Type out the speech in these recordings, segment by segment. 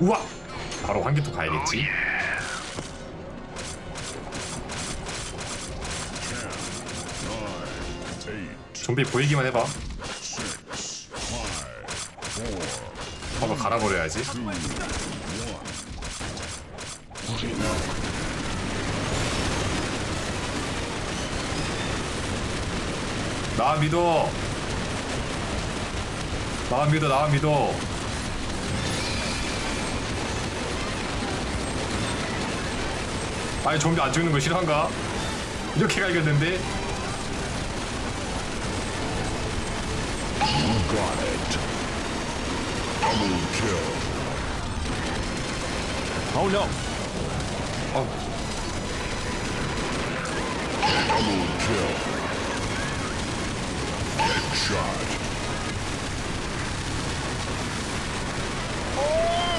우와! 바로 환기토 가야겠지. 좀비 보이기만 해봐. 한번 갈아버려야지. 나 믿어. 나 믿어, 나 믿어. 아니 좀비 안 죽는 거 싫어한가? 이렇게 갈겼는데? Kill. Oh no! 어.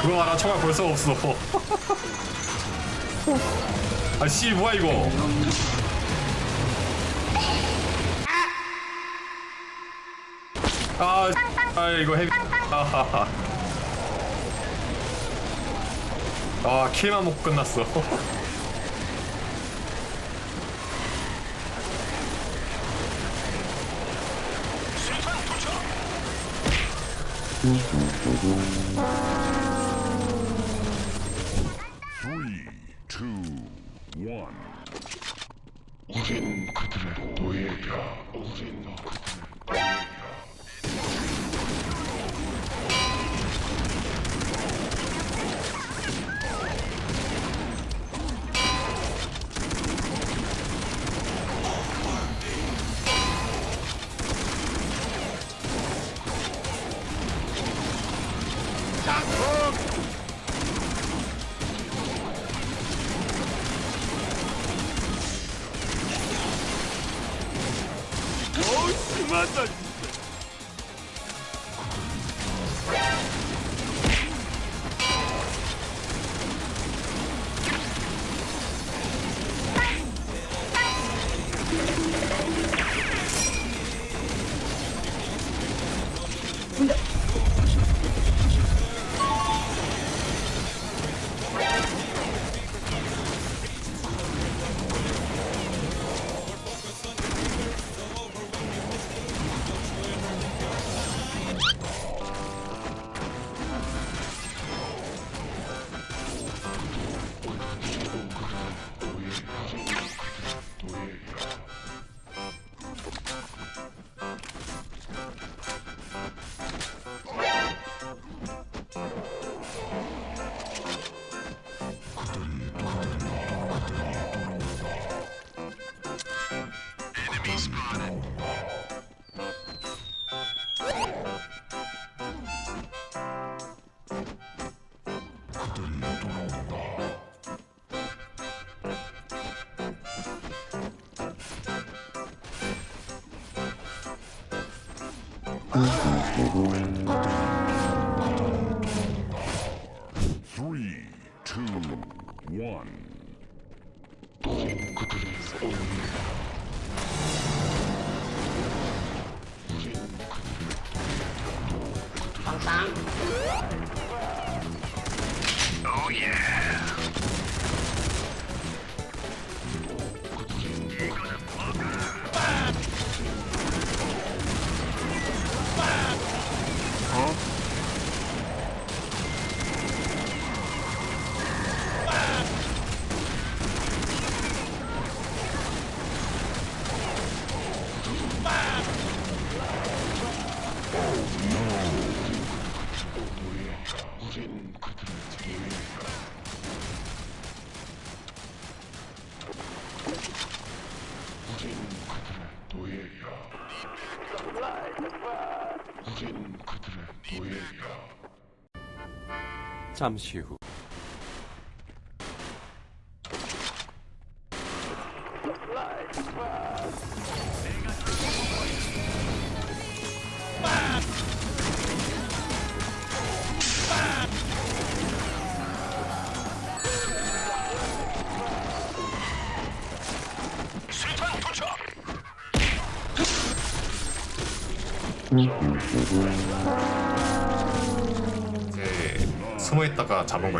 그거 봐라 총알 벌써 없어. 아씨 뭐야 이거? 아, 아 이거 헤비. 아 키만 먹고 끝났어. また Three, two, one. 그들의 우린 그들의 노예야. 잠시 후. 이제 숨어 있다가 잡은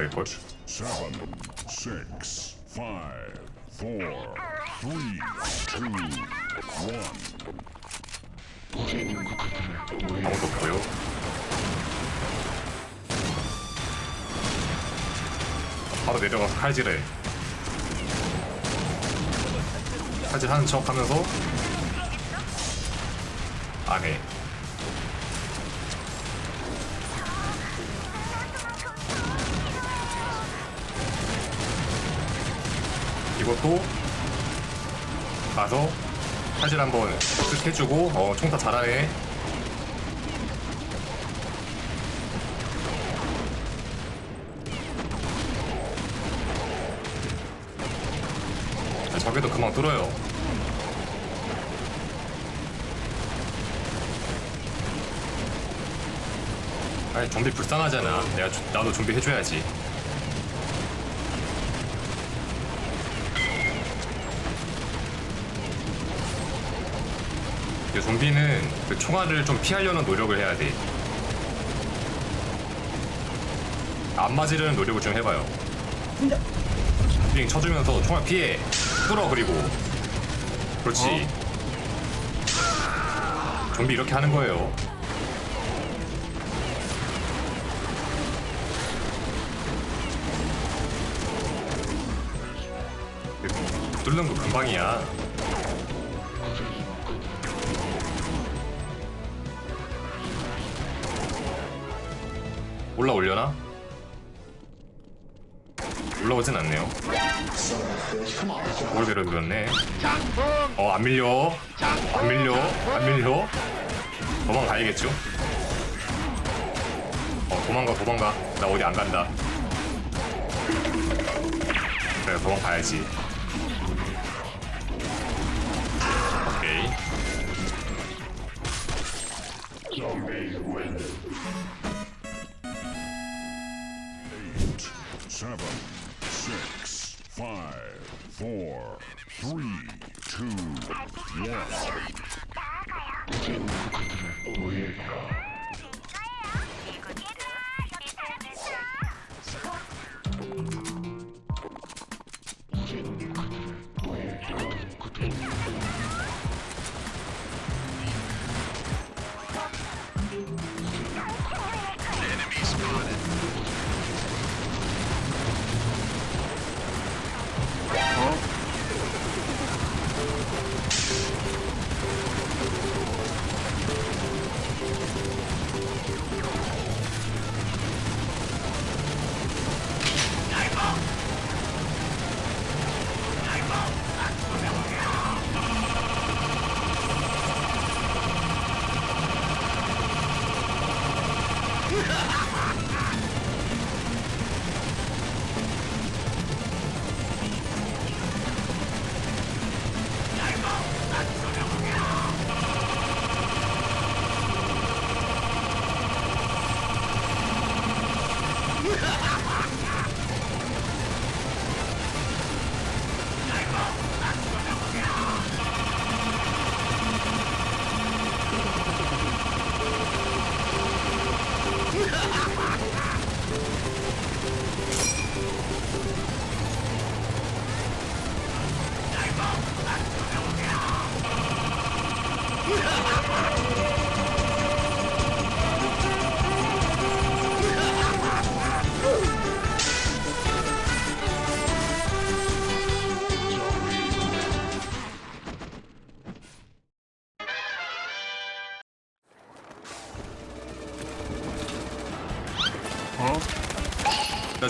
그들을 노예 아무도 없고요. 바로 내려가서 칼질해. 칼질하는 척 하면서 안 해. 이것도 가서 칼질 한번 쓱 해주고 어총다 잘하네. 아, 저게도 금방 뚫어요. 아니 좀비 불쌍하잖아. 내가 주- 나도 좀비 해줘야지 그 좀비는 그 총알을 좀 피하려는 노력을 해야 돼. 안 맞으려는 노력을 좀 해봐요. 빙 쳐주면서 총알 피해. 뚫어 그리고. 그렇지. 좀비 이렇게 하는 거예요. 뚫는 거 금방이야. 올라올려나? 올라오진 않네요. 올베로 밀었네. 어, 안 밀려. 안 밀려. 안 밀려. 도망가야겠죠? 어, 도망가, 도망가. 나 어디 안 간다. 그래, 도망가야지.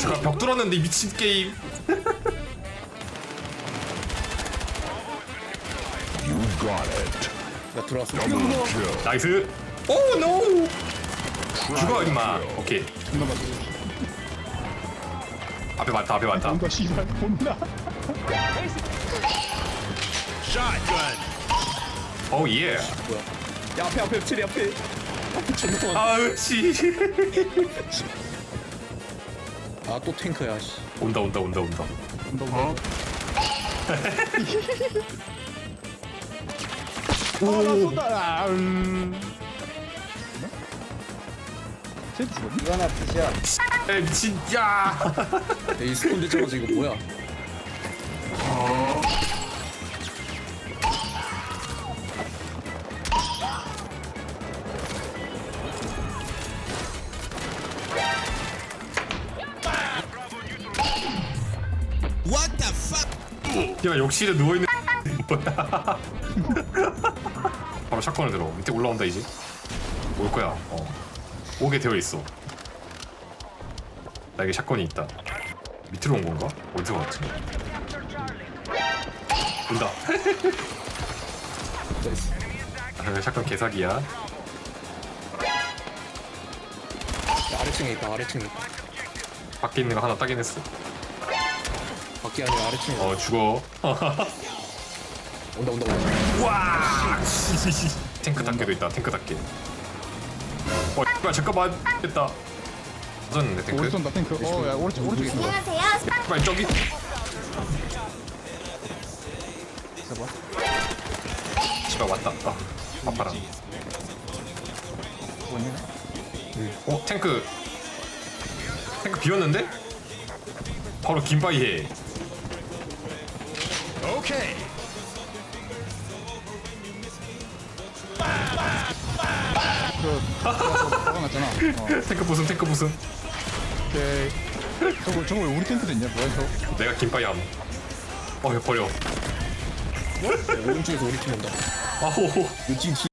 잠깐 벽 뚫었는데 이 미친 게임. You got it. 나 들어왔어. Kill. 나이스. 오 노. 죽어 임마. 오케이. 존나. 앞에 맞다. 앞에 맞다. 뭔가 씨발 혼나. 오 예. 뭐야? 야 앞에 앞에 체리 앞에. 앞에 존나 많아. 씨. 아 또 탱크야 씨. 온다 온다 온다 온다. 어? 아나 쏜다. 아, 음. 쟤 죽었니? 이거나 드셔. 에 미친 야이 스폰 되자마자 이거 뭐야? 야 욕실에 누워있는 뭐야 바로 샷건을 들어 밑에 올라온다 이제 올 거야 어 오게 되어 있어 나에게 샷건이 있다 밑으로 온 건가? 어디서 왔지? 온다. 아, 샷건 개사기야 야, 아래층에 있다. 아래층에 있다. 밖에 있는 거 하나 따긴 했어 밖에 아니라 아래층에. 어 죽어 온다 온다 온다. 와 탱크 닦개도 있다 탱크 닦개 어 뭐야 잠깐만 됐다 맞았는데 탱크 오른손 나 탱크. 어, 야, 오른쪽, 오른쪽 있어. 안녕하세요. 빨리 저기 잡아. 집에 왔다 아 아파라 뭐냐? 어 탱크 탱크 비었는데? 바로 김바이 에 그, 박아놨잖아. 어, 탱크 부순 탱크 부순 오케이. 저거, 저거 왜 우리 탱크도 있냐? 뭐야, 저? 내가 김바이 함 어, 이거 버려 오른쪽에서 우리 팀 온다. 아호 이거 지금